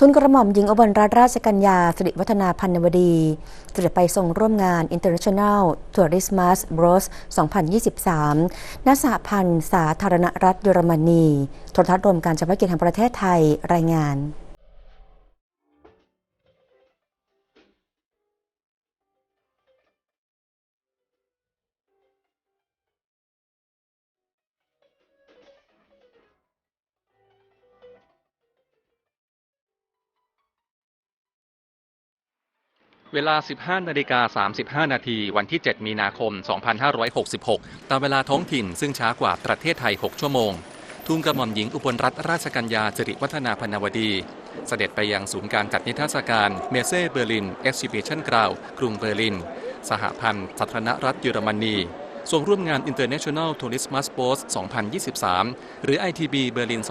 ทุนกระหม่อมหญิงอุบลรัตนราชกัญญาสิริวัฒนาพันนวดีเสด็จไปทรงร่วมงาน International Tourismus Bros 2023 ณ สหพันธ์สาธารณรัฐเยอรมนี โทรทัศน์รวมการเฉพาะกิจแห่งประเทศไทยรายงาน เวลา 15 นาฬิกา 35 นาที วันที่ 7 มีนาคม 2566 ตามเวลาท้องถิ่นซึ่งช้ากว่าประเทศไทย 6 ชั่วโมงทูลกระหม่อมหญิงอุบลรัตนราชกัญญาสิริวัฒนาพนวดี เสด็จไปยังศูนย์การจัดนิทรรศการเมเซ่เบอร์ลินเอ็กซิบิชันกราวกรุงเบอร์ลิน สหพันธ์สาธารณรัฐเยอรมนีส่งร่วมงาน International Tourismus Post 2023 หรือ ITB เบอร์ลิน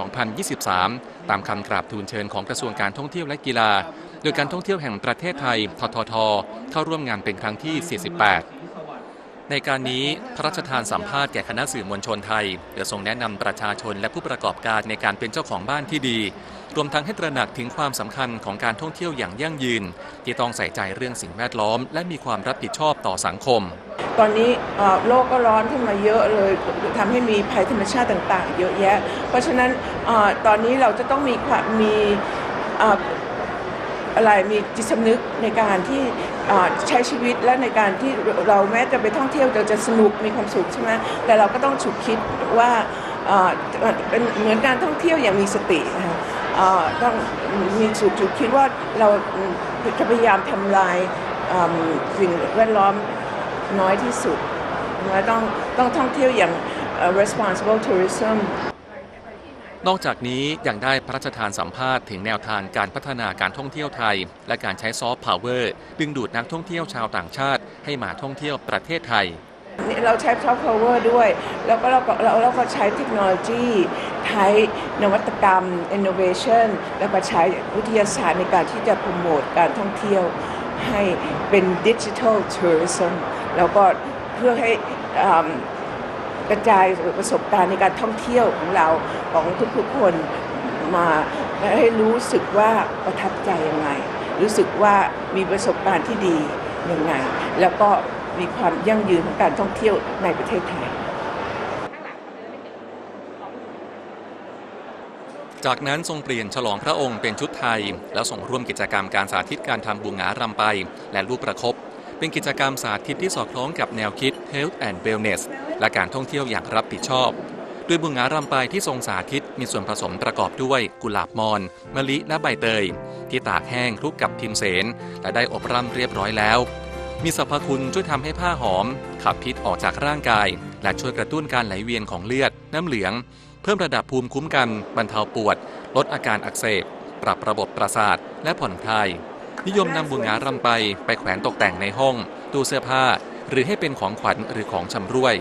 2023 ตามคำกราบทูลเชิญของกระทรวงการท่องเที่ยวและกีฬา โดยการท่องเที่ยวแห่งประเทศไทย ททท เข้าร่วมงานเป็นครั้งที่ 48 ในการนี้พระราชทานสัมภาษณ์แก่คณะสื่อมวลชนไทยโดยทรงแนะนำประชาชนและผู้ประกอบการในการเป็นเจ้าของบ้านที่ดี รวมทั้งให้ตระหนักถึงความสำคัญของการท่องเที่ยวอย่างยั่งยืน ที่ต้องใส่ใจเรื่องสิ่งแวดล้อม และมีความรับผิดชอบต่อสังคม ตอนนี้โลกก็ร้อนขึ้นมาเยอะเลยทำให้มีภัยธรรมชาติต่าง ๆ เยอะแยะ เพราะฉะนั้นอตอนนี้เราจะต้องมีความมี อะไรมีจิตสำนึกในการที่ใช้ชีวิตและในการที่เราแม้จะไปท่องเที่ยวเราจะสนุกมีความสุขใช่ไหมแต่เราก็ต้องฉุกคิดว่าเป็นเหมือนการท่องเที่ยวอย่างมีสตินะคะเอ่อต้องมีฉุกฉุกคิดว่าเราจะพยายามทำลายสิ่งแวดล้อมน้อยที่สุดและต้องต้องท่องเที่ยวอย่าง responsible tourism นอกจากนี้ยังได้พระราชทานสัมภาษณ์ถึงแนวทางการพัฒนาการท่องเที่ยวไทย และการใช้ซอฟต์พาวเวอร์ดึงดูดนักท่องเที่ยวชาวต่างชาติ ให้มาท่องเที่ยวประเทศไทยเราใช้ soft power ด้วย แล้วก็เราก็เราเราก็ใช้เทคโนโลยีใช้นวัตกรรม innovation แล้วก็ใช้วิทยาศาสตร์ในการที่จะโปรโมทการท่องเที่ยวให้เป็น digital tourism แล้วก็เพื่อให้อืม กระจายประสบการณ์ในการท่องเที่ยวของเราของทุกๆคนมาให้รู้สึกว่าประทับใจยังไง รู้สึกว่ามีประสบการณ์ที่ดียังไง แล้วก็มีความยั่งยืนของการท่องเที่ยวในประเทศไทย จากนั้นทรงเปลี่ยนฉลองพระองค์เป็นชุดไทย แล้วส่งร่วมกิจกรรมการสาธิตการทำบุงหารำไป และลูกประคบเป็นกิจกรรมสาธิตที่สอดคล้องกับแนวคิด Health and Wellness และการท่องเที่ยวอย่างรับผิดชอบโดยบุงหารำไปที่ทรงสาธิตมีส่วนผสมประกอบด้วยกุหลาบมอน มะลิและใบเตย ที่ตากแห้งคลุกกับพิมเสน และได้อบร่ำเรียบร้อยแล้ว มีสรรพคุณช่วยทำให้ผ้าหอม ขับพิษออกจากร่างกาย และช่วยกระตุ้นการไหลเวียนของเลือด น้ำเหลือง เพิ่มระดับภูมิคุ้มกัน บรรเทาปวด ลดอาการอักเสบ ปรับระบบประสาท และผ่อนคลายนิยมนำบุงารำไปไปแขวนตกแต่งในห้อง ตู้เสื้อผ้า หรือให้เป็นของขวัญหรือของชำร่วย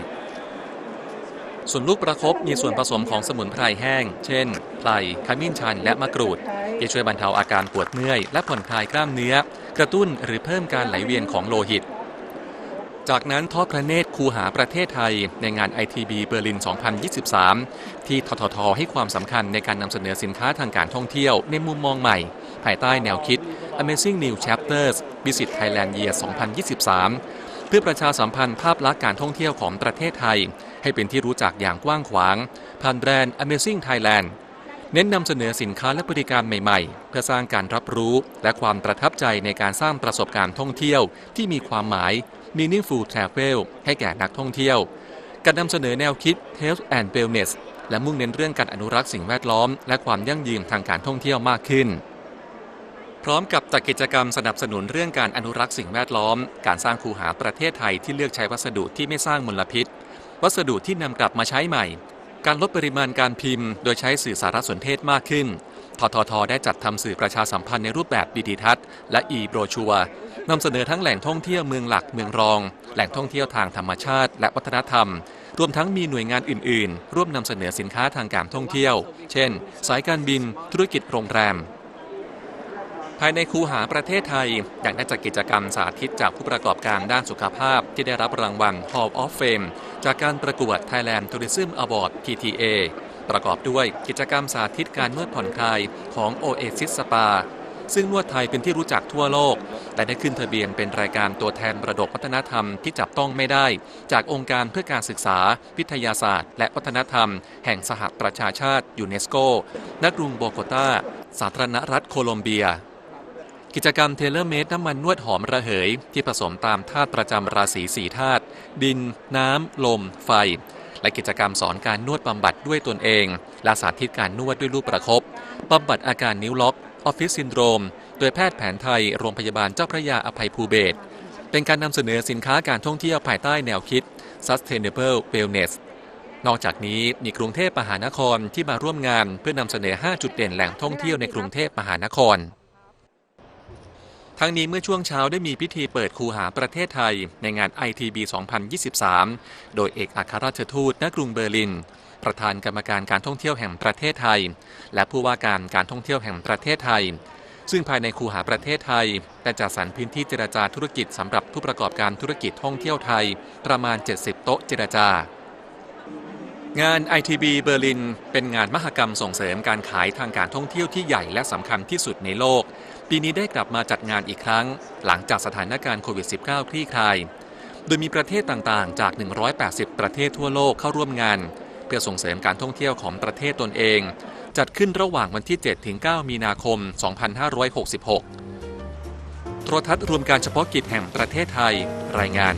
ส่วนลูกประคบมีส่วนผสมของสมุนไพรแห้ง เช่นไพรขมิ้นชันและมะกรูดที่ช่วยบรรเทาอาการปวดเมื่อย และผ่อนคลายกล้ามเนื้อ กระตุ้นหรือเพิ่มการไหลเวียนของโลหิต จากนั้นทอดพระเนตรคูหาประเทศไทย ในงาน ITB เบอร์ลิน 2023 ที่ททท ให้ความสำคัญในการนำเสนอสินค้าทางการท่องเที่ยวในมุมมองใหม่ ภายใต้แนวคิด Amazing New Chapters Visit Thailand Year 2023 พื่อประชาสัมพันธ์ภาพลักษณ์การท่องเที่ยวของประเทศไทย ให้เป็นที่รู้จักอย่างกว้างขวาง ผ่านแบรนด์ Amazing Thailand เน้นนำเสนอสินค้าและบริการใหม่ๆ เพื่อสร้างการรับรู้และความประทับใจในการสร้างประสบการณ์ท่องเที่ยวที่มีความหมาย Meaningful Travel ให้แก่นักท่องเที่ยว การนำเสนอแนวคิด Health and Wellness และมุ่งเน้นเรื่องการอนุรักษ์สิ่งแวดล้อม และความยั่งยืนทางการท่องเที่ยวมากขึ้น พร้อมกับจัดกิจกรรมสนับสนุนเรื่องการอนุรักษ์สิ่งแวดล้อม การสร้างคูหาประเทศไทยที่เลือกใช้วัสดุที่ไม่สร้างมลพิษ วัสดุที่นำกลับมาใช้ใหม่ การลดปริมาณการพิมพ์ โดยใช้สื่อสารสนเทศมากขึ้นทททได้จัดทำสื่อประชาสัมพันธ์ในรูปแบบดีดีทัศน์และอีโบรชัวนำเสนอทั้งแหล่งท่องเที่ยวเมืองหลักเมืองรอง แหล่งท่องเที่ยวทางธรรมชาติ และวัฒนธรรม รวมทั้งมีหน่วยงานอื่น ๆ ร่วมนำเสนอสินค้าทางการท่องเที่ยว เช่น สายการบิน ธุรกิจโรงแรม ภายในคูหาประเทศไทยยังได้จัดกิจกรรมสาธิตจากผู้ประกอบการด้านสุขภาพ ที่ได้รับรางวัล Hall of Fame จากการประกวด Thailand Tourism Award TTA ประกอบด้วยกิจกรรมสาธิตการนวดผ่อนคลายของ Oasis Spa ซึ่งนวดไทยเป็นที่รู้จักทั่วโลก แต่ได้ขึ้นทะเบียนเป็นรายการตัวแทนมระดกวัฒนธรรมที่จับต้องไม่ได้ จากองค์การเพื่อการศึกษา วิทยาศาสตร์ และวัฒนธรรม แห่งสหประชาชาติยูเนสโกณกรุงโบโกตา สาธารณรัฐโคลอมเบีย กิจกรรมเทเลเมดน้ำมันนวดหอมระเหย ที่ผสมตามธาตุประจำราศีสี่ธาตุดิน น้ำ ลม ไฟ และกิจกรรมสอนการนวดบำบัดด้วยตนเอง และสาธิตการนวดด้วยลูกประคบบำบัดอาการนิ้วล็อกออฟฟิศซินโดรม โดยแพทย์แผนไทยโรงพยาบาลเจ้าพระยาอภัยภูเบศเป็นการนำเสนอสินค้าการท่องเที่ยวภายใต้แนวคิด Sustainable Wellness นอกจากนี้มีกรุงเทพมหานครที่มาร่วมงานเพื่อนำเสนอ 5 จุดเด่นแหล่งท่องเที่ยวในกรุงเทพมหานคร ทั้งนี้เมื่อช่วงเช้าได้มีพิธีเปิดคูหาประเทศไทย ในงาน ITB 2023 โดยเอกอัครราชทูตณกรุงเบอร์ลิน ประธานกรรมการการท่องเที่ยวแห่งประเทศไทย และผู้ว่าการการท่องเที่ยวแห่งประเทศไทย ซึ่งภายในคูหาประเทศไทยได้จัดสรรพื้นที่เจรจาธุรกิจสำหรับผู้ประกอบการธุรกิจท่องเที่ยวไทย ประมาณ 70 โต๊ะเจรจา งาน ITB เบอร์ลิน เป็นงานมหกรรมส่งเสริมการขายทางการท่องเที่ยวที่ใหญ่และสำคัญที่สุดในโลก ปีนี้ได้กลับมาจัดงานอีกครั้ง หลังจากสถานการณ์โควิด -19 คลี่คลาย โดยมีประเทศต่างๆ จาก 180 ประเทศทั่วโลกเข้าร่วมงาน เพื่อส่งเสริมการท่องเที่ยวของประเทศตนเอง จัดขึ้นระหว่างวันที่ 7-9 มีนาคม 2566 โทรทัศน์รวมการเฉพาะกิจแห่งประเทศไทย รายงาน